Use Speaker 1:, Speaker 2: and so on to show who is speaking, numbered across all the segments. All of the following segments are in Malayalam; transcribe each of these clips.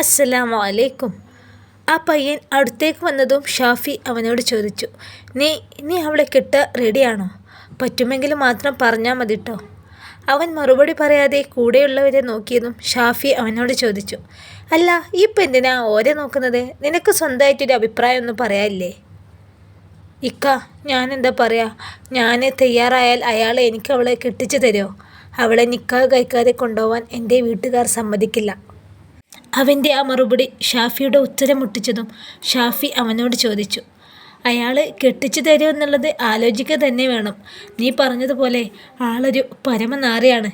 Speaker 1: അസ്സലാമു അലൈക്കും ആ പയ്യൻ അടുത്തേക്ക് വന്നതും ഷാഫി അവനോട് ചോദിച്ചു നീ നീ അവളെ കെട്ട റെഡിയാണോ? പറ്റുമെങ്കിൽ മാത്രം പറഞ്ഞാൽ മതി കേട്ടോ അവൻ മറുപടി പറയാതെ കൂടെയുള്ളവരെ നോക്കിയതും ഷാഫി അവനോട് ചോദിച്ചു അല്ല ഇപ്പം എന്തിനാ ഓരെ നോക്കുന്നത്? നിനക്ക് സ്വന്തമായിട്ടൊരു അഭിപ്രായം ഒന്നും പറയാനില്ലേ? ഇക്ക ഞാനെന്താ പറയാ? ഞാൻ തയ്യാറായാൽ അയാൾ എനിക്ക് അവളെ കെട്ടിച്ചു തരുമോ അവളെ നിക്കാഹ് കഴിക്കാതെ കൊണ്ടുപോകാൻ എന്റെ വീട്ടുകാർ സമ്മതിക്കില്ല. അവന്റെ ആ മറുപടി ഷാഫിയുടെ ഉത്തരം മുട്ടിച്ചതും ഷാഫി അവനോട് ചോദിച്ചു അയാൾ കെട്ടിച്ചു തരുമെന്നുള്ളത് ആലോചിക്കുക തന്നെ വേണം. നീ പറഞ്ഞതുപോലെ ആളൊരു പരമനാറിയാണ്.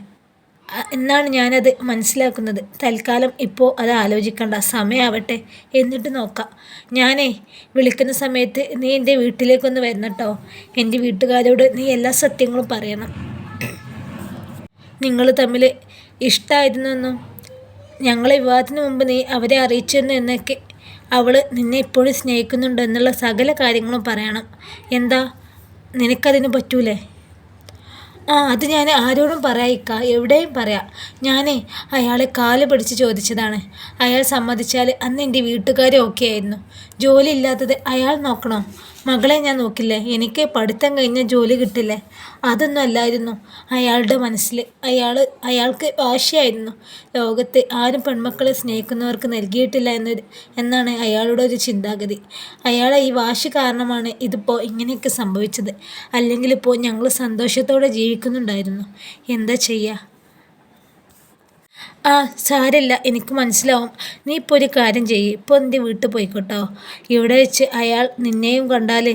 Speaker 1: എന്നാണ് ഞാനത് മനസ്സിലാക്കുന്നത്. തൽക്കാലം ഇപ്പോൾ അത് ആലോചിക്കണ്ട. സമയമാവട്ടെ എന്നിട്ട് നോക്കാം. ഞാനേ വിളിക്കുന്ന സമയത്ത് നീ എന്റെ വീട്ടിലേക്കൊന്ന് വരണം കേട്ടോ എന്റെ വീട്ടുകാരോട് നീ എല്ലാ സത്യങ്ങളും പറയണം. നിങ്ങൾ തമ്മിൽ ഇഷ്ടമായിരുന്നെന്നും ഞങ്ങളെ വിവാഹത്തിന് മുമ്പ് നീ അവരെ അറിയിച്ചിരുന്നു എന്നൊക്കെ അവൾ നിന്നെ ഇപ്പോഴും സ്നേഹിക്കുന്നുണ്ട് എന്നുള്ള സകല കാര്യങ്ങളും പറയണം. എന്താ? നിനക്കതിന് പറ്റൂലേ? ആ അത് ഞാൻ ആരോടും പറയായിക്ക എവിടെയും പറയാം. ഞാനേ അയാളെ കാൽ പിടിച്ച് ചോദിച്ചതാണ്. അയാൾ സമ്മതിച്ചാൽ അന്ന് എന്റെ വീട്ടുകാരെ ഓക്കെ ആയിരുന്നു. ജോലി ഇല്ലാത്തത് അയാൾ നോക്കണോ? മകളെ ഞാൻ നോക്കില്ലേ? എനിക്ക് പഠിത്തം കഴിഞ്ഞ ജോലി കിട്ടില്ലേ? അതൊന്നും അല്ലായിരുന്നു. അയാളുടെ മനസ്സിൽ അയാൾ അയാൾക്ക് വാശിയായിരുന്നു. ലോകത്ത് ആരും പെൺമക്കളെ സ്നേഹിക്കുന്നവർക്ക് നൽകിയിട്ടില്ല എന്നൊരു എന്നാണ് അയാളുടെ ഒരു ചിന്താഗതി. അയാളെ ഈ വാശി കാരണമാണ് ഇതിപ്പോൾ ഇങ്ങനെയൊക്കെ സംഭവിച്ചത്. അല്ലെങ്കിൽ ഇപ്പോൾ ഞങ്ങൾ സന്തോഷത്തോടെ ജീവിക്കുന്നുണ്ടായിരുന്നു. എന്താ ചെയ്യുക ആ സാരല്ല എനിക്ക് മനസ്സിലാവും. നീ ഇപ്പോൾ ഒരു കാര്യം ചെയ്യ്. ഇപ്പോൾ എന്റെ വീട്ടിൽ പോയിക്കോട്ടോ. ഇവിടെ വെച്ച് അയാൾ നിന്നെയും കണ്ടാൽ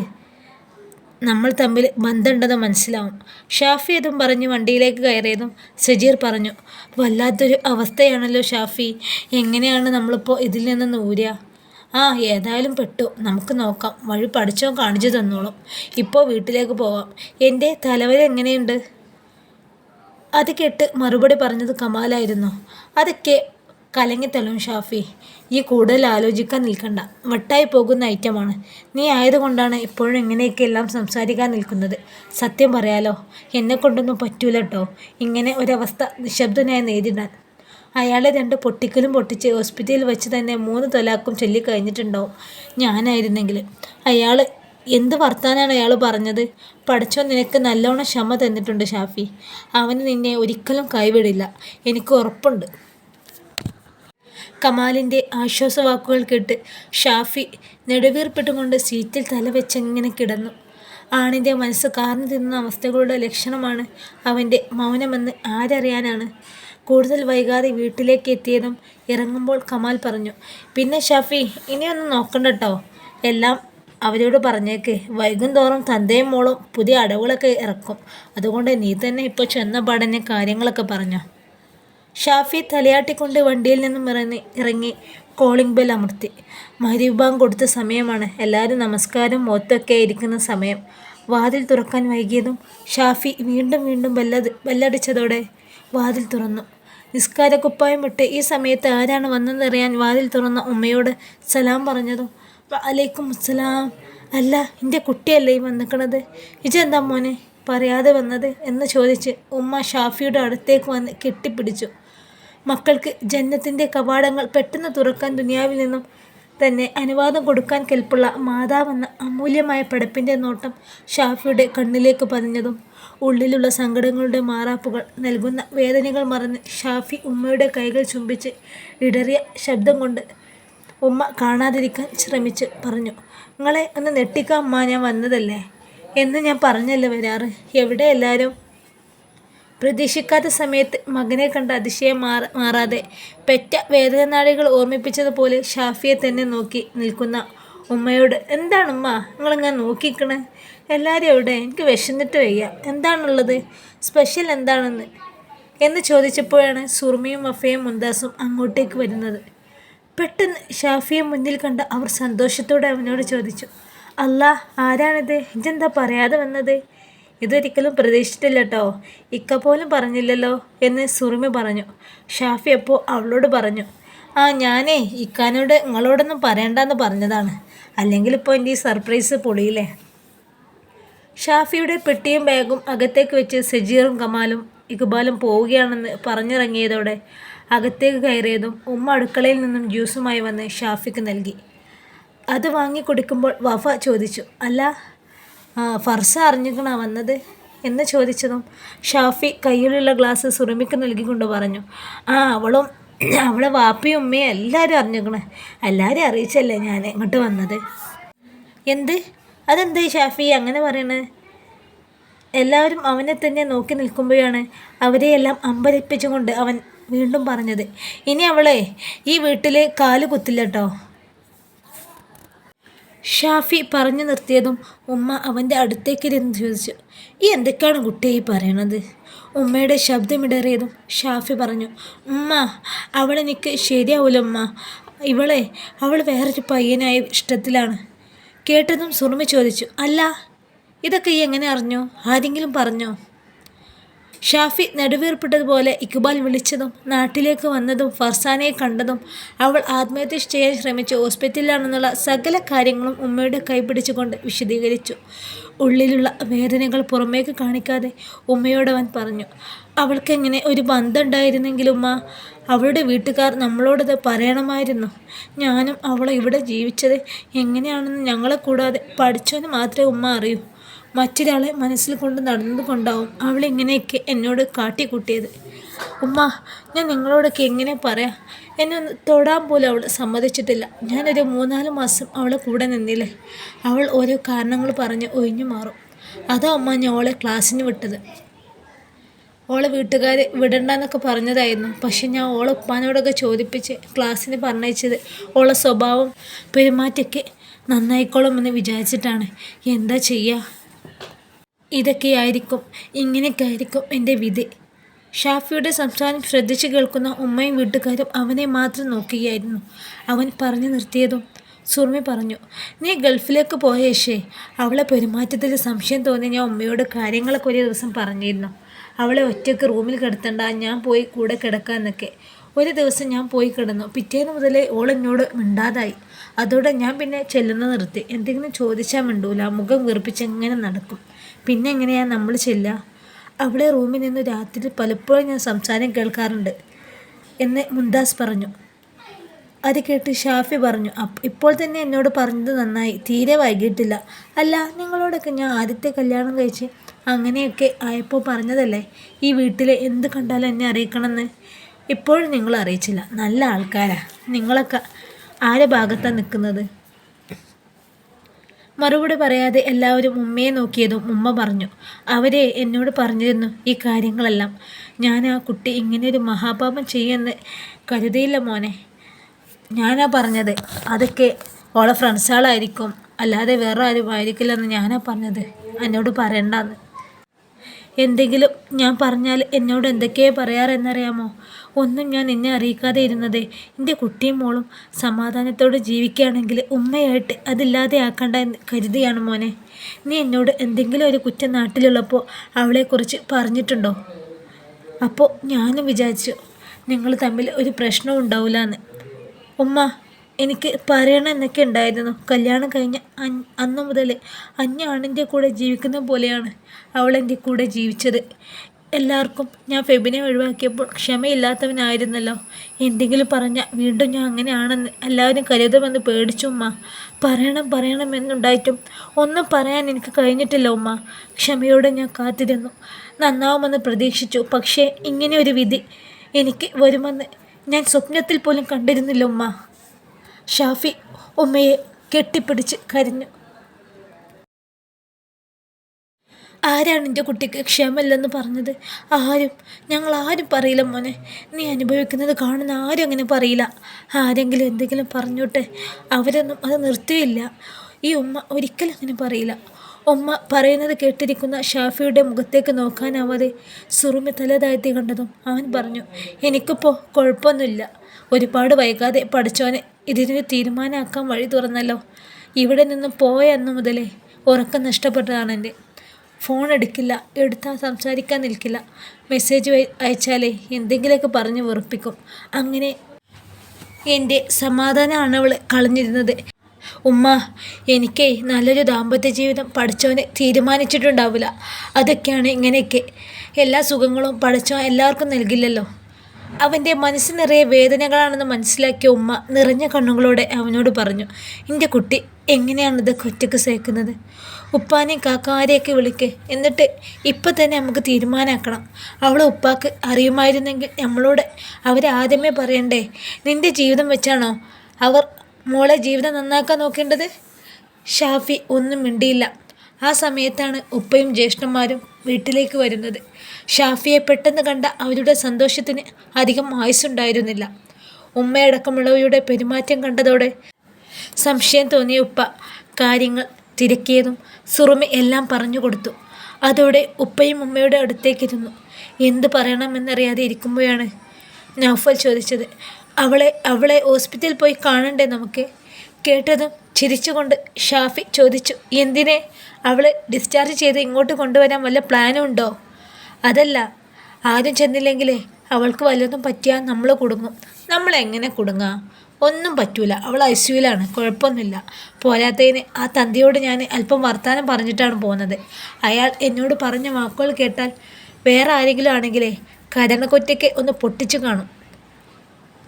Speaker 1: നമ്മൾ തമ്മിൽ ബന്ധമുണ്ടെന്ന് മനസ്സിലാവും. ഷാഫി അതും പറഞ്ഞ് വണ്ടിയിലേക്ക് കയറിയതും സജീർ പറഞ്ഞു വല്ലാത്തൊരു അവസ്ഥയാണല്ലോ ഷാഫി. എങ്ങനെയാണ് നമ്മളിപ്പോൾ ഇതിൽ നിന്ന് നൂരുക ആ ഏതായാലും പെട്ടു. നമുക്ക് നോക്കാം. വഴി പഠിച്ചോ കാണിച്ചു തന്നോളും. ഇപ്പോൾ വീട്ടിലേക്ക് പോവാം. എന്റെ തലവര എങ്ങനെയുണ്ട്? അത് കേട്ട് മറുപടി പറഞ്ഞത് കമാലായിരുന്നു. അതൊക്കെ കലങ്ങിത്തള്ളും ഷാഫി. ഈ കൂടുതൽ ആലോചിക്കാൻ നിൽക്കണ്ട. വട്ടായി പോകുന്ന ഐറ്റമാണ് നീ ആയതുകൊണ്ടാണ് ഇപ്പോഴും ഇങ്ങനെയൊക്കെ എല്ലാം സംസാരിക്കാൻ നിൽക്കുന്നത്. സത്യം പറയാലോ എന്നെ കൊണ്ടൊന്നും പറ്റൂല കേട്ടോ ഇങ്ങനെ ഒരവസ്ഥ നിശബ്ദനായി നേരിടാൻ. അയാളെ രണ്ട് പൊട്ടിക്കലും പൊട്ടിച്ച് ഹോസ്പിറ്റലിൽ വെച്ച് തന്നെ മൂന്ന് തൊലാക്കും ചൊല്ലിക്കഴിഞ്ഞിട്ടുണ്ടാവും. ഞാനായിരുന്നെങ്കിൽ. അയാൾ എന്ത് വർത്താനാണ് അയാൾ പറഞ്ഞത്? പഠിച്ചോ നിനക്ക് നല്ലോണം ക്ഷമ തന്നിട്ടുണ്ട് ഷാഫി. അവന് നിന്നെ ഒരിക്കലും കൈവിടില്ല. എനിക്ക് ഉറപ്പുണ്ട്. കമാലിന്റെ ആശ്വാസവാക്കുകൾ കേട്ട് ഷാഫി നെടുവീർപ്പിട്ടുകൊണ്ട് സീറ്റിൽ തലവെച്ചെങ്ങനെ കിടന്നു. ആണിന്റെ മനസ്സ് കാർന്നു തിന്നുന്ന അവസ്ഥകളുടെ ലക്ഷണമാണ് അവന്റെ മൗനമെന്ന് ആരറിയാനാണ്. കൂടുതൽ വൈകാതെ വീട്ടിലേക്ക് എത്തിയതും ഇറങ്ങുമ്പോൾ കമാൽ പറഞ്ഞു പിന്നെ ഷാഫി ഇനിയൊന്നും നോക്കണ്ട കേട്ടോ എല്ലാം അവരോട് പറഞ്ഞേക്ക് വൈകുന്തോറും തന്തയും മോളും പുതിയ അടവുകളൊക്കെ ഇറക്കും. അതുകൊണ്ട് നീ തന്നെ ഇപ്പോൾ ചെന്ന പാടന്നെ കാര്യങ്ങളൊക്കെ പറഞ്ഞോ. ഷാഫി തലയാട്ടിക്കൊണ്ട് വണ്ടിയിൽ നിന്നും ഇറങ്ങി ഇറങ്ങി കോളിംഗ് ബെൽ അമർത്തി. മഹരീബാങ് കൊടുത്ത സമയമാണ്. എല്ലാവരും നമസ്കാരം. മൊത്തൊക്കെ ഇരിക്കുന്ന സമയം. വാതിൽ തുറക്കാൻ വൈകിയതും ഷാഫി വീണ്ടും വീണ്ടും ബെല്ലത് ബെല്ലടിച്ചതോടെ വാതിൽ തുറന്നു. നിസ്കാരക്കുപ്പായം വിട്ട് ഈ സമയത്ത് ആരാണ് വന്നതെന്നറിയാൻ വാതിൽ തുറന്ന ഉമ്മയോട് സലാം പറഞ്ഞതും അലൈക്കും അസ്സലാം അല്ല എന്റെ കുട്ടിയല്ലേ ഈ വന്നിക്കണത്? ഇജെന്താ മോനെ പറയാതെ വന്നത്? എന്ന് ചോദിച്ച് ഉമ്മ ഷാഫിയുടെ അടുത്തേക്ക് വന്ന് കെട്ടിപ്പിടിച്ചു. മക്കൾക്ക് ജന്നത്തിന്റെ കവാടങ്ങൾ പെട്ടെന്ന് തുറക്കാൻ ദുനിയാവിൽ നിന്നും തന്നെ അനുവാദം കൊടുക്കാൻ കെൽപ്പുള്ള മാതാവെന്ന അമൂല്യമായ പടപ്പിന്റെ നോട്ടം ഷാഫിയുടെ കണ്ണിലേക്ക് പതിഞ്ഞതും ഉള്ളിലുള്ള സങ്കടങ്ങളുടെ മാറാപ്പുകൾ നൽകുന്ന വേദനകൾ മറന്ന് ഷാഫി ഉമ്മയുടെ കൈകൾ ചുംബിച്ച് ഇടറിയ ശബ്ദം കൊണ്ട് ഉമ്മ കാണാതിരിക്കാൻ ശ്രമിച്ച് പറഞ്ഞു. നിങ്ങളെ ഒന്ന് നെട്ടിക്കാൻ അമ്മ ഞാൻ വന്നതല്ലേ? എന്ന് ഞാൻ പറഞ്ഞല്ലേ വരാറ്. എവിടെ എല്ലാവരും പ്രതീക്ഷിക്കാത്ത സമയത്ത് മകനെ കണ്ട അതിശയം മാറ മാറാതെ പെറ്റ വേദനാടികൾ ഓർമ്മിപ്പിച്ചതുപോലെ ഷാഫിയെ തന്നെ നോക്കി നിൽക്കുന്ന ഉമ്മയോട് എന്താണ് ഉമ്മ? നിങ്ങളിങ്ങനെ നോക്കിക്കണേ? എല്ലാവരും എവിടെ? എനിക്ക് വിശന്നിട്ട് വയ്യ. എന്താണുള്ളത്? സ്പെഷ്യൽ എന്താണെന്ന്? എന്ന് ചോദിച്ചപ്പോഴാണ് സുർമിയും വഫയും മുന്താസും അങ്ങോട്ടേക്ക് വരുന്നത്. പെട്ടെന്ന് ഷാഫിയെ മുന്നിൽ കണ്ട അവർ സന്തോഷത്തോടെ അവനോട് ചോദിച്ചു അല്ല ആരാണിത്? ഇതെന്താ പറയാതെ വന്നത്? ഇതൊരിക്കലും പ്രതീക്ഷിച്ചിട്ടില്ല കേട്ടോ ഇക്ക പോലും പറഞ്ഞില്ലല്ലോ എന്ന് സുറുമി പറഞ്ഞു. ഷാഫി അപ്പോൾ അവളോട് പറഞ്ഞു ആ ഞാനേ ഇക്കാനോട് നിങ്ങളോടൊന്നും പറയണ്ടെന്ന് പറഞ്ഞതാണ്. അല്ലെങ്കിൽ ഇപ്പോൾ എന്റെ ഈ സർപ്രൈസ് പൊളിയില്ലേ? ഷാഫിയുടെ പെട്ടിയും ബാഗും അകത്തേക്ക് വെച്ച് സജീറും കമാലും ഇക്ബാലും പോവുകയാണെന്ന് പറഞ്ഞിറങ്ങിയതോടെ അകത്തേക്ക് കയറിയതും ഉമ്മ അടുക്കളയിൽ നിന്നും ജ്യൂസുമായി വന്ന് ഷാഫിക്ക് നൽകി. അത് വാങ്ങി കുടിക്കുമ്പോൾ വഫ ചോദിച്ചു അല്ല ഫർസ അറിഞ്ഞിക്കണ വന്നത്? എന്ന് ചോദിച്ചതും ഷാഫി കയ്യിലുള്ള ഗ്ലാസ് സുറമിക്ക് നൽകിക്കൊണ്ട് പറഞ്ഞു ആ അവളും അവളെ വാപ്പയും ഉമ്മയും എല്ലാവരും അറിഞ്ഞിക്കണേ എല്ലാവരും അറിയിച്ചല്ലേ ഞാൻ ഇങ്ങോട്ട് വന്നത്? എന്ത്? അതെന്ത് ഷാഫി അങ്ങനെ പറയണത് എല്ലാവരും അവനെ തന്നെ നോക്കി നിൽക്കുമ്പോഴാണ് അവരെയെല്ലാം അമ്പരപ്പിച്ചുകൊണ്ട് അവൻ വീണ്ടും പറഞ്ഞത്. ഇനി അവളെ ഈ വീട്ടിൽ കാൽ കുത്തില്ല കേട്ടോ ഷാഫി പറഞ്ഞു നിർത്തിയതും ഉമ്മ അവന്റെ അടുത്തേക്കിരുന്ന് ചോദിച്ചു ഈ എന്തൊക്കെയാണ് കുട്ടിയെ പറയണത്? ഉമ്മയുടെ ശബ്ദമിടറിയതും ഷാഫി പറഞ്ഞു ഉമ്മ അവളെനിക്ക് ശരിയാവൂല ഉമ്മ. ഇവളെ അവൾ വേറൊരു പയ്യനായ ഇഷ്ടത്തിലാണ്. കേട്ടതും സുറുമി ചോദിച്ചു അല്ല ഇതൊക്കെ ഈ എങ്ങനെ അറിഞ്ഞു? ആരെങ്കിലും പറഞ്ഞോ? ഷാഫി നെടുവീർപ്പിട്ടതുപോലെ ഇക്ബാൽ വിളിച്ചതും നാട്ടിലേക്ക് വന്നതും ഫർസാനയെ കണ്ടതും അവൾ ആത്മഹത്യ ചെയ്യാൻ ശ്രമിച്ച് ഹോസ്പിറ്റലിലാണെന്നുള്ള സകല കാര്യങ്ങളും ഉമ്മയുടെ കൈപിടിച്ചുകൊണ്ട് വിശദീകരിച്ചു. ഉള്ളിലുള്ള വേദനകൾ പുറമേക്ക് കാണിക്കാതെ ഉമ്മയോട് അവൻ പറഞ്ഞു അവൾക്കെങ്ങനെ ഒരു ബന്ധമുണ്ടായിരുന്നെങ്കിലും ഉമ്മ അവളുടെ വീട്ടുകാർ നമ്മളോടത് പറയണമായിരുന്നു. ഞാനും അവളെ ഇവിടെ ജീവിച്ചത് എങ്ങനെയാണെന്ന് ഞങ്ങളെ കൂടാതെ പഠിച്ചവന് മാത്രമേ ഉമ്മ അറിയൂ. മറ്റൊരാളെ മനസ്സിൽ കൊണ്ട് നടന്നതുകൊണ്ടാവും അവൾ ഇങ്ങനെയൊക്കെ എന്നോട് കാട്ടിക്കൂട്ടിയത്. ഉമ്മ ഞാൻ നിങ്ങളോടൊക്കെ എങ്ങനെ പറയാം? എന്നെ ഒന്ന് തൊടാൻ പോലും അവൾ സമ്മതിച്ചിട്ടില്ല. ഞാനൊരു മൂന്നാൽ മാസം അവളെ കൂടെ നിന്നില്ലേ? അവൾ ഓരോ കാരണങ്ങൾ പറഞ്ഞ് ഒഴിഞ്ഞു മാറും. അതാ അമ്മ ഞാൻ അവളെ ക്ലാസ്സിന് വിട്ടത്. ഓളെ വീട്ടുകാർ വിടണ്ടെന്നൊക്കെ പറഞ്ഞതായിരുന്നു. പക്ഷെ ഞാൻ ഓളെ ഉപ്പാനോടൊക്കെ ചോദിപ്പിച്ച് ക്ലാസ്സിന് പറഞ്ഞയച്ചത് ഓളെ സ്വഭാവം പെരുമാറ്റമൊക്കെ നന്നായിക്കോളുമെന്ന് വിചാരിച്ചിട്ടാണ്. എന്താ ചെയ്യുക ഇതൊക്കെയായിരിക്കും ഇങ്ങനെയൊക്കെയായിരിക്കും എന്റെ വിധി. ഷാഫിയുടെ സംസാരം ശ്രദ്ധിച്ചു കേൾക്കുന്ന ഉമ്മയും വീട്ടുകാരും അവനെ മാത്രം നോക്കുകയായിരുന്നു. അവൻ പറഞ്ഞു നിർത്തിയതും സുർമി പറഞ്ഞു നീ ഗൾഫിലേക്ക് പോയ ശേ അവളെ പെരുമാറ്റത്തിൽ സംശയം തോന്നി ഞാൻ ഉമ്മയോട് കാര്യങ്ങളൊക്കെ ഒരു ദിവസം പറഞ്ഞിരുന്നു. അവളെ ഒറ്റയ്ക്ക് റൂമിൽ കിടത്തണ്ട ഞാൻ പോയി കൂടെ കിടക്കാന്നൊക്കെ ഒരു ദിവസം ഞാൻ പോയി കിടന്നു. പിറ്റേന്ന് മുതലേ ഓൾ എന്നോട് മിണ്ടാതായി. അതോടെ ഞാൻ പിന്നെ ചെല്ലുന്ന നിർത്തി. എന്തെങ്കിലും ചോദിച്ചാൽ മിണ്ടൂല മുഖം വീർപ്പിച്ച് എങ്ങനെ നടക്കും? പിന്നെ എങ്ങനെയാ നമ്മൾ ചെല്ലുക അവിടെ റൂമിൽ നിന്ന് രാത്രി പലപ്പോഴും ഞാൻ സംസാരം കേൾക്കാറുണ്ട്. എന്ന് മുന്താസ് പറഞ്ഞു. അത് കേട്ട് ഷാഫി പറഞ്ഞു ഇപ്പോൾ തന്നെ എന്നോട് പറഞ്ഞത് നന്നായി. തീരെ വൈകിട്ടില്ല. അല്ല നിങ്ങളോടൊക്കെ ഞാൻ ആദ്യത്തെ കല്യാണം കഴിച്ച് അങ്ങനെയൊക്കെ ആയപ്പോൾ പറഞ്ഞതല്ലേ? ഈ വീട്ടിൽ എന്ത് കണ്ടാലും എന്നെ അറിയിക്കണമെന്ന്? ഇപ്പോഴും നിങ്ങൾ അറിയിച്ചില്ല. നല്ല ആൾക്കാരാ. നിങ്ങളൊക്കെ ആരെ ഭാഗത്താണ് നിൽക്കുന്നത് മറുപടി പറയാതെ എല്ലാവരും ഉമ്മയെ നോക്കിയതും ഉമ്മ പറഞ്ഞു അവരെ എന്നോട് പറഞ്ഞിരുന്നു ഈ കാര്യങ്ങളെല്ലാം. ഞാൻ ആ കുട്ടി ഇങ്ങനെയൊരു മഹാപാപം ചെയ്യുമെന്ന് കരുതിയില്ല മോനെ. ഞാനാ പറഞ്ഞത് അതൊക്കെ ഓളെ ഫ്രണ്ട്സുകളായിരിക്കും അല്ലാതെ വേറെ ആരും ആയിരിക്കില്ലെന്ന് ഞാനാ പറഞ്ഞത്. എന്നോട് പറയണ്ടെന്ന്. എന്തെങ്കിലും ഞാൻ പറഞ്ഞാൽ എന്നോട് എന്തൊക്കെയാ പറയാറെന്നറിയാമോ ഒന്നും ഞാൻ എന്നെ അറിയിക്കാതെ ഇരുന്നത്. എന്റെ കുട്ടിയും മോളും സമാധാനത്തോടെ ജീവിക്കുകയാണെങ്കിൽ ഉമ്മയായിട്ട് അതില്ലാതെ ആക്കണ്ട എന്ന് കരുതിയാണ് മോനെ. നീ എന്നോട് എന്തെങ്കിലും ഒരു കുറ്റം നാട്ടിലുള്ളപ്പോൾ അവളെക്കുറിച്ച് പറഞ്ഞിട്ടുണ്ടോ? അപ്പോൾ ഞാനും വിചാരിച്ചു നിങ്ങൾ തമ്മിൽ ഒരു പ്രശ്നവും ഉണ്ടാവില്ല എന്ന് ഉമ്മ എനിക്ക് പറയണം എന്നൊക്കെ ഉണ്ടായിരുന്നു. കല്യാണം കഴിഞ്ഞ അന്ന് മുതൽ അന്യ ആണിന്റെ കൂടെ ജീവിക്കുന്ന പോലെയാണ് അവൾ എന്റെ കൂടെ ജീവിച്ചത്. എല്ലാവർക്കും ഞാൻ ഫെബിനെ ഒഴിവാക്കിയപ്പോൾ ക്ഷമയില്ലാത്തവനായിരുന്നല്ലോ. എന്തെങ്കിലും പറഞ്ഞാൽ വീണ്ടും ഞാൻ അങ്ങനെയാണെന്ന് എല്ലാവരും കരുതുമെന്ന് പേടിച്ചു ഉമ്മ. പറയണം പറയണം എന്നുണ്ടായിട്ടും ഒന്നും പറയാൻ എനിക്ക് കഴിഞ്ഞിട്ടില്ല ഉമ്മ. ക്ഷമയോടെ ഞാൻ കാത്തിരുന്നു. നന്നാവുമെന്ന് പ്രതീക്ഷിച്ചു. പക്ഷേ ഇങ്ങനെ ഒരു വിധി എനിക്ക് വരുമെന്ന് ഞാൻ സ്വപ്നത്തിൽ പോലും കണ്ടിരുന്നില്ല ഉമ്മ. ഷാഫി ഉമ്മയെ കെട്ടിപ്പിടിച്ച് കരഞ്ഞു. ആരാണ് എന്റെ കുട്ടിക്ക് ക്ഷമയില്ലെന്ന് പറഞ്ഞത്? ആരും. ഞങ്ങൾ ആരും പറയില്ല മോനെ. നീ അനുഭവിക്കുന്നത് കാണുന്ന ആരും അങ്ങനെ പറയില്ല. ആരെങ്കിലും എന്തെങ്കിലും പറഞ്ഞോട്ടെ. അവരൊന്നും അത് നിർത്തിയില്ല. ഈ ഉമ്മ ഒരിക്കലും അങ്ങനെ പറയില്ല. ഉമ്മ പറയുന്നത് കേട്ടിരിക്കുന്ന ഷാഫിയുടെ മുഖത്തേക്ക് നോക്കാനാവാതെ സുറുമി തല കണ്ടതും അവൻ പറഞ്ഞു എനിക്കിപ്പോൾ കുഴപ്പമൊന്നുമില്ല. ഒരുപാട് വൈകാതെ പഠിച്ചവനെ ഇതിനൊരു തീരുമാനമാക്കാൻ വഴി തുറന്നല്ലോ. ഇവിടെ നിന്ന് പോയ അന്ന് മുതലേ ഉറക്കം നഷ്ടപ്പെട്ടതാണ് എന്റെ. ഫോൺ എടുക്കില്ല എടുത്താൽ സംസാരിക്കാൻ നിൽക്കില്ല. മെസ്സേജ് അയച്ചാലേ എന്തെങ്കിലുമൊക്കെ പറഞ്ഞ് വെറുപ്പിക്കും. അങ്ങനെ എന്റെ സമാധാനമാണ് അവൾ കളഞ്ഞിരുന്നത്. ഉമ്മ എനിക്ക് നല്ലൊരു ദാമ്പത്യ ജീവിതം പഠിച്ചവന് തീരുമാനിച്ചിട്ടുണ്ടാവില്ല. അതൊക്കെയാണ് ഇങ്ങനെയൊക്കെ. എല്ലാ സുഖങ്ങളും പഠിച്ചവൻ എല്ലാവർക്കും നൽകില്ലല്ലോ. അവന്റെ മനസ്സ് നിറയെ വേദനകളാണെന്ന് മനസ്സിലാക്കിയ ഉമ്മ നിറഞ്ഞ കണ്ണുകളോടെ അവനോട് പറഞ്ഞു എന്റെ കുട്ടി എങ്ങനെയാണിത് കൊറ്റക്ക് സഹിക്കുന്നത്? ഉപ്പാനെയും കാക്കാരെയൊക്കെ വിളിക്ക്. എന്നിട്ട് ഇപ്പം തന്നെ നമുക്ക് തീരുമാനമാക്കണം അവളെ ഉപ്പാക്ക് അറിയുമായിരുന്നെങ്കിൽ നമ്മളോട് അവരെ ആദ്യമേ പറയണ്ടേ നിന്റെ ജീവിതം വെച്ചാണോ അവർ മോളെ ജീവിതം നന്നാക്കാൻ നോക്കേണ്ടത്? ഷാഫി ഒന്നും മിണ്ടിയില്ല. ആ സമയത്താണ് ഉപ്പയും ജ്യേഷ്ഠന്മാരും വീട്ടിലേക്ക് വരുന്നത്. ഷാഫിയെ പെട്ടെന്ന് കണ്ട അവരുടെ സന്തോഷത്തിന് അധികം ആയുസ്സുണ്ടായിരുന്നില്ല. ഉമ്മയടക്കമുള്ളവയുടെ പെരുമാറ്റം കണ്ടതോടെ സംശയം തോന്നിയ ഉപ്പ കാര്യങ്ങൾ തിരക്കിയതും സുറുമി എല്ലാം പറഞ്ഞു കൊടുത്തു. അതോടെ ഉപ്പയും ഉമ്മയുടെ അടുത്തേക്കിരുന്നു എന്ത് പറയണമെന്നറിയാതെ ഇരിക്കുമ്പോഴാണ് നൗഫൽ ചോദിച്ചത്. അവളെ അവളെ ഹോസ്പിറ്റലിൽ പോയി കാണണ്ടേ നമുക്ക്? കേട്ടതും ചിരിച്ചുകൊണ്ട് ഷാഫി ചോദിച്ചു എന്തിനെ? അവളെ ഡിസ്ചാർജ് ചെയ്ത് ഇങ്ങോട്ട് കൊണ്ടുവരാൻ വല്ല പ്ലാനും ഉണ്ടോ? അതല്ല ആരും ചെന്നില്ലെങ്കിലേ അവൾക്ക് വല്ലതും പറ്റിയാൽ നമ്മൾ കുടുങ്ങും. നമ്മളെങ്ങനെ കുടുങ്ങാം? ഒന്നും പറ്റൂല അവൾ ഐ സിയുലാണ് കുഴപ്പമൊന്നുമില്ല. പോരാത്തതിന് ആ തന്തിയോട് ഞാൻ അല്പം വർത്തമാനം പറഞ്ഞിട്ടാണ് പോകുന്നത്. അയാൾ എന്നോട് പറഞ്ഞ വാക്കുകൾ കേട്ടാൽ വേറെ ആരെങ്കിലും ആണെങ്കിലേ കരണക്കൊറ്റയ്ക്ക് ഒന്ന് പൊട്ടിച്ചു കാണും.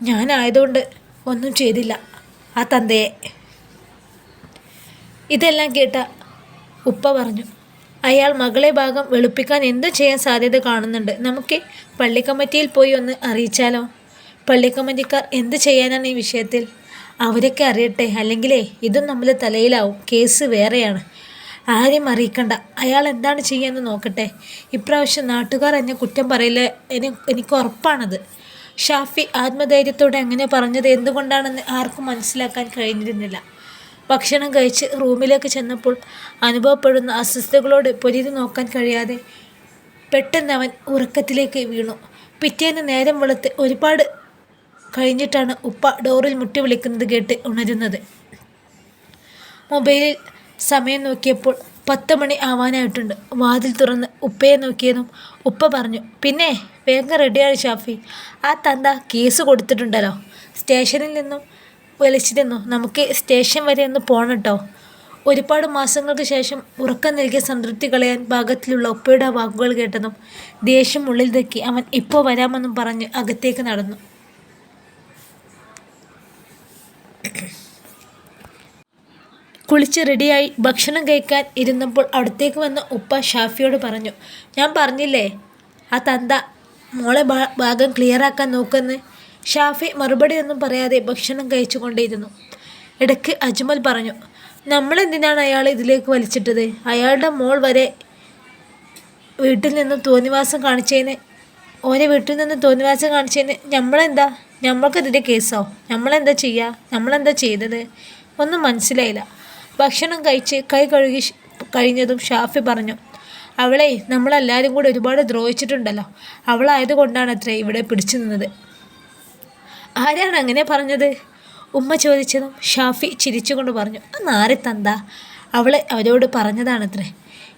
Speaker 1: ഞാനായതുകൊണ്ട് ഒന്നും ചെയ്തില്ല ആ തന്തയെ. ഇതെല്ലാം കേട്ട ഉപ്പ പറഞ്ഞു അയാൾ മകളെ ഭാഗം വെളുപ്പിക്കാൻ എന്തു ചെയ്യാൻ സാധ്യത കാണുന്നുണ്ട്. നമുക്ക് പള്ളി കമ്മിറ്റിയിൽ പോയി ഒന്ന് അറിയിച്ചാലോ? പള്ളി കമ്മിറ്റിക്കാർ എന്ത് ചെയ്യാനാണ് ഈ വിഷയത്തിൽ? അവരൊക്കെ അറിയട്ടെ അല്ലെങ്കിലേ ഇതും നമ്മൾ തലയിലാവും. കേസ് വേറെയാണ്. ആരെയും അറിയിക്കണ്ട. അയാൾ എന്താണ് ചെയ്യാന്ന് നോക്കട്ടെ. ഇപ്രാവശ്യം നാട്ടുകാർ എന്നെ കുറ്റം പറയില്ല. എനിക്ക് ഉറപ്പാണത്. ഷാഫി ആത്മധൈര്യത്തോടെ അങ്ങനെ പറഞ്ഞത് എന്തുകൊണ്ടാണെന്ന് ആർക്കും മനസ്സിലാക്കാൻ കഴിഞ്ഞിരുന്നില്ല. ഭക്ഷണം കഴിച്ച് റൂമിലേക്ക് ചെന്നപ്പോൾ അനുഭവപ്പെടുന്ന അസ്വസ്ഥതകളോട് പൊരിതു നോക്കാൻ കഴിയാതെ പെട്ടെന്ന് അവൻ ഉറക്കത്തിലേക്ക് വീണു. പിറ്റേന്ന് നേരം വെളുത്ത് ഒരുപാട് കഴിഞ്ഞിട്ടാണ് ഉപ്പ ഡോറിൽ മുട്ടി വിളിക്കുന്നത് കേട്ട് ഉണരുന്നത്. മൊബൈലിൽ സമയം നോക്കിയപ്പോൾ പത്ത് മണി ആവാനായിട്ടുണ്ട്. വാതിൽ തുറന്ന് ഉപ്പയെ നോക്കിയതും ഉപ്പ പറഞ്ഞു പിന്നെ വേഗം റെഡിയാണ് ഷാഫി. ആ തന്ത കേസ് കൊടുത്തിട്ടുണ്ടല്ലോ. സ്റ്റേഷനിൽ നിന്നും വിളിച്ചിരുന്നു നമുക്ക് സ്റ്റേഷൻ വരെ ഒന്ന് പോകണം കേട്ടോ ഒരുപാട് മാസങ്ങൾക്ക് ശേഷം ഉറക്കം നൽകിയ സംതൃപ്തി കളയാൻ ഭാഗത്തിലുള്ള ഉപ്പയുടെ വാക്കുകൾ കേട്ടതും ദേഷ്യം ഉള്ളിൽ തെക്കി അവൻ ഇപ്പോൾ വരാമെന്നും പറഞ്ഞ് അകത്തേക്ക് നടന്നു. കുളിച്ച് റെഡിയായി ഭക്ഷണം കഴിക്കാൻ ഇരുന്നപ്പോൾ അടുത്തേക്ക് വന്ന ഉപ്പ ഷാഫിയോട് പറഞ്ഞു ഞാൻ പറഞ്ഞില്ലേ ആ തന്ത മോളെ ഭാഗം ക്ലിയറാക്കാൻ നോക്കുന്ന്? ഷാഫി മറുപടി ഒന്നും പറയാതെ ഭക്ഷണം കഴിച്ചു കൊണ്ടേയിരുന്നു. ഇടയ്ക്ക് അജ്മൽ പറഞ്ഞു നമ്മളെന്തിനാണ് അയാൾ ഇതിലേക്ക് വലിച്ചിട്ടത്? അയാളുടെ മോൾ വരെ വീട്ടിൽ നിന്ന് തോന്നിവാസം കാണിച്ചതിന് ഓരോ വീട്ടിൽ നിന്ന് തോന്നിവാസം കാണിച്ചതിന് നമ്മളെന്താ? നമ്മൾക്കെതിരെ കേസോ? നമ്മളെന്താ ചെയ്യുക നമ്മളെന്താ ചെയ്തത്? ഒന്നും മനസ്സിലായില്ല. ഭക്ഷണം കഴിച്ച് കൈ കഴുകി കഴിഞ്ഞതും ഷാഫി പറഞ്ഞു അവളെ നമ്മളെല്ലാവരും കൂടി ഒരുപാട് ദ്രോഹിച്ചിട്ടുണ്ടല്ലോ. അവളായതുകൊണ്ടാണ് അത്രേ ഇവിടെ പിടിച്ചു നിന്നത്. ആരാണ് അങ്ങനെ പറഞ്ഞത്? ഉമ്മ ചോദിച്ചതും ഷാഫി ചിരിച്ചുകൊണ്ട് പറഞ്ഞു നാരെ തന്ത അവളെ അവരോട് പറഞ്ഞതാണത്രേ.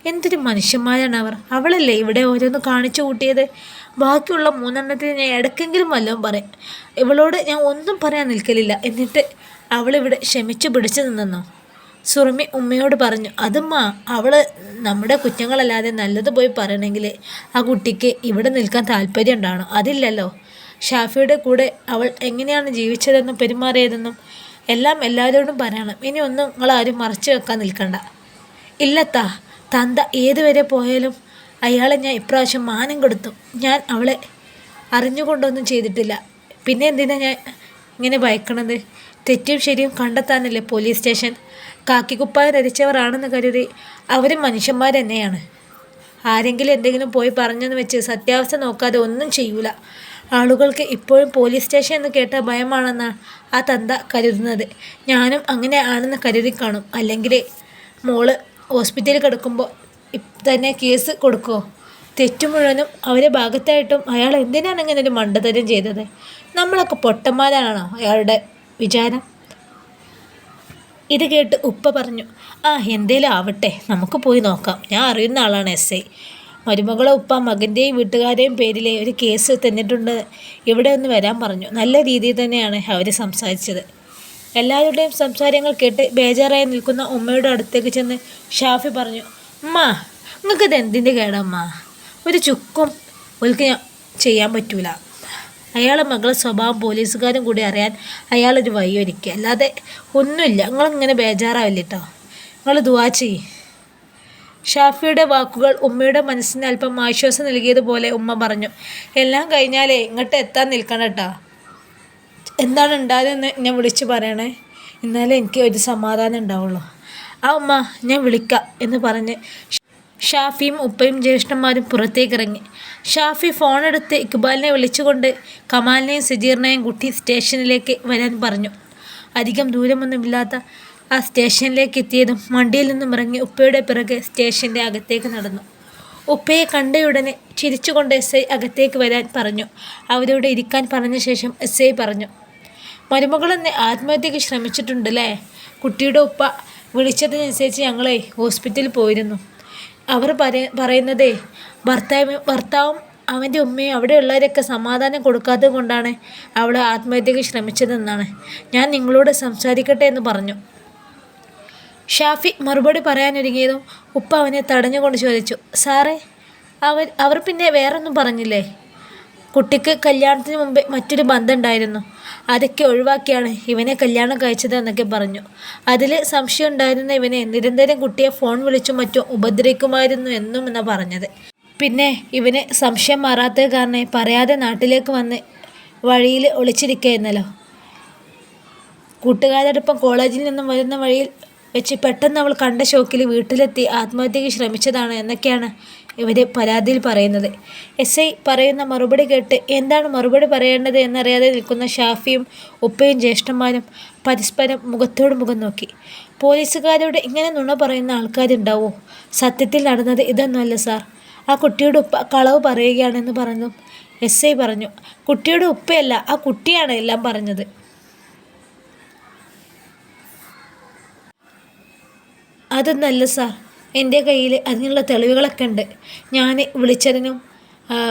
Speaker 1: എന്തൊരു മനുഷ്യന്മാരാണ് അവർ. അവളല്ലേ ഇവിടെ ഓരോന്ന് കാണിച്ചു കൂട്ടിയത്? ബാക്കിയുള്ള മൂന്നെണ്ണത്തിന് ഞാൻ ഇടയ്ക്കെങ്കിലും വല്ലതും പറയും. ഇവളോട് ഞാൻ ഒന്നും പറയാൻ നിൽക്കലില്ല. എന്നിട്ട് അവളിവിടെ ക്ഷമിച്ചു പിടിച്ചു നിന്നോ സുറുമി ഉമ്മയോട് പറഞ്ഞു അതുമ്മ അവൾ നമ്മുടെ കുറ്റങ്ങളല്ലാതെ നല്ലത് പോയി പറയണമെങ്കിൽ ആ കുട്ടിക്ക് ഇവിടെ നിൽക്കാൻ താല്പര്യം ഉണ്ടാണോ അതില്ലല്ലോ. ഷാഫിയുടെ കൂടെ അവൾ എങ്ങനെയാണ് ജീവിച്ചതെന്നും പെരുമാറിയതെന്നും എല്ലാം എല്ലാവരോടും പറയണം. ഇനി ഒന്നും നിങ്ങളാരും മറച്ചു വെക്കാൻ നിൽക്കണ്ട. ഇല്ലത്താ തന്ത ഏതുവരെ പോയാലും അയാളെ ഞാൻ ഇപ്രാവശ്യം മാനം കൊടുത്തു. ഞാൻ അവളെ അറിഞ്ഞുകൊണ്ടൊന്നും ചെയ്തിട്ടില്ല. പിന്നെ എന്തിനാ ഞാൻ ഇങ്ങനെ ഭയക്കണത്? തെറ്റും ശരിയും കണ്ടെത്താനല്ലേ പോലീസ് സ്റ്റേഷൻ കാക്കിക്കുപ്പായ ധരിച്ചവരാണെന്ന് കരുതി അവരും മനുഷ്യന്മാർ തന്നെയാണ് ആരെങ്കിലും എന്തെങ്കിലും പോയി പറഞ്ഞെന്ന് വെച്ച് സത്യാവസ്ഥ നോക്കാതെ ഒന്നും ചെയ്യൂല. ആളുകൾക്ക് ഇപ്പോഴും പോലീസ് സ്റ്റേഷൻ എന്ന് കേട്ട ഭയമാണെന്നാണ് ആ തന്ത കരുതുന്നത്. ഞാനും അങ്ങനെ ആണെന്ന് കരുതി കാണും. അല്ലെങ്കിൽ മോൾ ഹോസ്പിറ്റലിൽ കിടക്കുമ്പോൾ തന്നെ കേസ് കൊടുക്കുമോ തെറ്റു മുഴുവനും അവരെ ഭാഗത്തായിട്ടും അയാൾ എന്തിനാണ് ഇങ്ങനെ ഒരു മണ്ടതരം ചെയ്തത്? നമ്മളൊക്കെ പൊട്ടന്മാരാണോ അയാളുടെ വിചാരം? ഇത് കേട്ട് ഉപ്പ പറഞ്ഞു ആ എന്തേലും ആവട്ടെ നമുക്ക് പോയി നോക്കാം. ഞാൻ അറിയുന്ന ആളാണ് എസ് ഐ. മരുമകളെ ഉപ്പ മകന്റെയും വീട്ടുകാരെയും പേരിലെ ഒരു കേസ് തന്നിട്ടുണ്ട്. ഇവിടെ ഒന്ന് വരാൻ പറഞ്ഞു. നല്ല രീതിയിൽ തന്നെയാണ് അവർ സംസാരിച്ചത്. എല്ലാവരുടെയും സംസാരങ്ങൾ കേട്ട് ബേജാറായി നിൽക്കുന്ന ഉമ്മയുടെ അടുത്തേക്ക് ചെന്ന് ഷാഫി പറഞ്ഞു അമ്മ നിങ്ങൾക്കിത് എന്തിന്റെ കേടമ്മ ഒരു ചുക്കും ഒരിക്കൽ ചെയ്യാൻ പറ്റൂല. അയാളെ മകളെ സ്വഭാവം പോലീസുകാരും കൂടി അറിയാൻ അയാളൊരു വഴി ഒരുക്കുക അല്ലാതെ ഒന്നുമില്ല. നിങ്ങളിങ്ങനെ ബേജാറാവില്ല കേട്ടോ നിങ്ങൾ ദുവാ ചെയ്യ്. ഷാഫിയുടെ വാക്കുകൾ ഉമ്മയുടെ മനസ്സിന് അല്പം ആശ്വാസം നൽകിയതുപോലെ ഉമ്മ പറഞ്ഞു എല്ലാം കഴിഞ്ഞാലേ ഇങ്ങോട്ട് എത്താൻ നിൽക്കണം കേട്ടോ എന്താണ് ഉണ്ടായതെന്ന് ഞാൻ വിളിച്ചു പറയണേ? എന്നാലേ എനിക്ക് ഒരു സമാധാനം ഉണ്ടാവുള്ളൂ. ആ ഉമ്മ ഞാൻ വിളിക്കാം എന്ന് പറഞ്ഞ് ഷാഫിയും ഉപ്പയും ജ്യേഷ്ഠന്മാരും പുറത്തേക്കിറങ്ങി. ഷാഫി ഫോണെടുത്ത് ഇക്ബാലിനെ വിളിച്ചുകൊണ്ട് കമാലിനെയും സജീറിനെയും കുട്ടി സ്റ്റേഷനിലേക്ക് വരാൻ പറഞ്ഞു. അധികം ദൂരമൊന്നുമില്ലാത്ത ആ സ്റ്റേഷനിലേക്ക് എത്തിയതും വണ്ടിയിൽ നിന്നും ഇറങ്ങി ഉപ്പയുടെ പിറകെ സ്റ്റേഷന്റെ അകത്തേക്ക് നടന്നു. ഉപ്പയെ കണ്ടയുടനെ ചിരിച്ചുകൊണ്ട് എസ് ഐ അകത്തേക്ക് വരാൻ പറഞ്ഞു. അവരോട് ഇരിക്കാൻ പറഞ്ഞ ശേഷം എസ് ഐ പറഞ്ഞു മരുമകളെന്നെ ആത്മഹത്യക്ക് ശ്രമിച്ചിട്ടുണ്ടല്ലേ? കുട്ടിയുടെ ഉപ്പ വിളിച്ചതിനനുസരിച്ച് ഞങ്ങളെ ഹോസ്പിറ്റലിൽ പോയിരുന്നു. അവർ പറയ പറയുന്നതേ ഭർത്താവ് ഭർത്താവും അവന്റെ ഉമ്മയും അവിടെയുള്ളവരൊക്കെ സമാധാനം കൊടുക്കാത്തത് കൊണ്ടാണ് അവൾ ആത്മഹത്യക്ക് ശ്രമിച്ചതെന്നാണ്. ഞാൻ നിങ്ങളോട് സംസാരിക്കട്ടെ എന്ന് പറഞ്ഞു. ഷാഫി മറുപടി പറയാനൊരുങ്ങിയതും ഉപ്പ അവനെ തടഞ്ഞുകൊണ്ട് ചോദിച്ചു സാറേ അവർ അവർ പിന്നെ വേറൊന്നും പറഞ്ഞില്ലേ? കുട്ടിക്ക് കല്യാണത്തിന് മുമ്പേ മറ്റൊരു ബന്ധം ഉണ്ടായിരുന്നു അതൊക്കെ ഒഴിവാക്കിയാണ് ഇവനെ കല്യാണം കഴിച്ചത് എന്നൊക്കെ പറഞ്ഞു. അതിൽ സംശയം ഉണ്ടായിരുന്ന ഇവനെ നിരന്തരം കുട്ടിയെ ഫോൺ വിളിച്ചും മറ്റും ഉപദ്രവിക്കുമായിരുന്നു എന്നും എന്നാണ് പറഞ്ഞത്. പിന്നെ ഇവന് സംശയം മാറാത്തത് കാരണം പറയാതെ നാട്ടിലേക്ക് വന്ന് വഴിയിൽ ഒളിച്ചിരിക്കുകയെന്നല്ലോ കൂട്ടുകാരോടൊപ്പം കോളേജിൽ നിന്നും വരുന്ന വഴിയിൽ വെച്ച് പെട്ടെന്ന് അവൾ കണ്ട ഷോക്കിൽ വീട്ടിലെത്തി ആത്മഹത്യക്ക് ശ്രമിച്ചതാണ് എന്നൊക്കെയാണ് ഇവർ പരാതിയിൽ പറയുന്നത്. എസ് ഐ പറയുന്ന മറുപടി കേട്ട് എന്താണ് മറുപടി പറയേണ്ടത് എന്നറിയാതെ നിൽക്കുന്ന ഷാഫിയും ഉപ്പയും ജ്യേഷ്ഠന്മാരും പരസ്പരം മുഖത്തോട് മുഖം നോക്കി. പോലീസുകാരോട് ഇങ്ങനെ നുണ പറയുന്ന ആൾക്കാരുണ്ടാവോ? സത്യത്തിൽ നടന്നത് ഇതൊന്നുമല്ല സാർ. ആ കുട്ടിയുടെ ഉപ്പ കളവ് പറയുകയാണെന്ന് പറഞ്ഞു എസ് ഐ പറഞ്ഞു. കുട്ടിയുടെ ഉപ്പയല്ല ആ കുട്ടിയാണ് എല്ലാം പറഞ്ഞത്. അതൊന്നല്ല സാർ. എന്റെ കയ്യിൽ അതിനുള്ള തെളിവുകളൊക്കെ ഉണ്ട്. ഞാൻ വിളിച്ചതിനും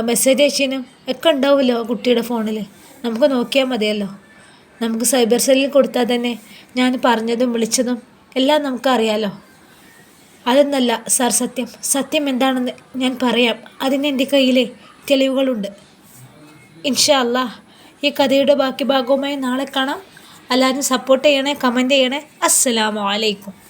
Speaker 1: മെസ്സേജ് അയച്ചതിനും ഒക്കെ ഉണ്ടാവുമല്ലോ കുട്ടിയുടെ ഫോണിൽ നമുക്ക് നോക്കിയാൽ മതിയല്ലോ. നമുക്ക് സൈബർ സെല്ലിൽ കൊടുത്താൽ തന്നെ ഞാൻ പറഞ്ഞതും വിളിച്ചതും എല്ലാം നമുക്കറിയാലോ അതൊന്നല്ല സാർ സത്യം. സത്യം എന്താണെന്ന് ഞാൻ പറയാം. അതിന് എന്റെ കയ്യിൽ തെളിവുകളുണ്ട്. ഇൻഷാ അല്ലാ ഈ കഥയുടെ ബാക്കി ഭാഗവുമായി നാളെ കാണാം. എല്ലാവരും സപ്പോർട്ട് ചെയ്യണേ കമന്റ് ചെയ്യണേ. അസ്സലാമു അലൈക്കും.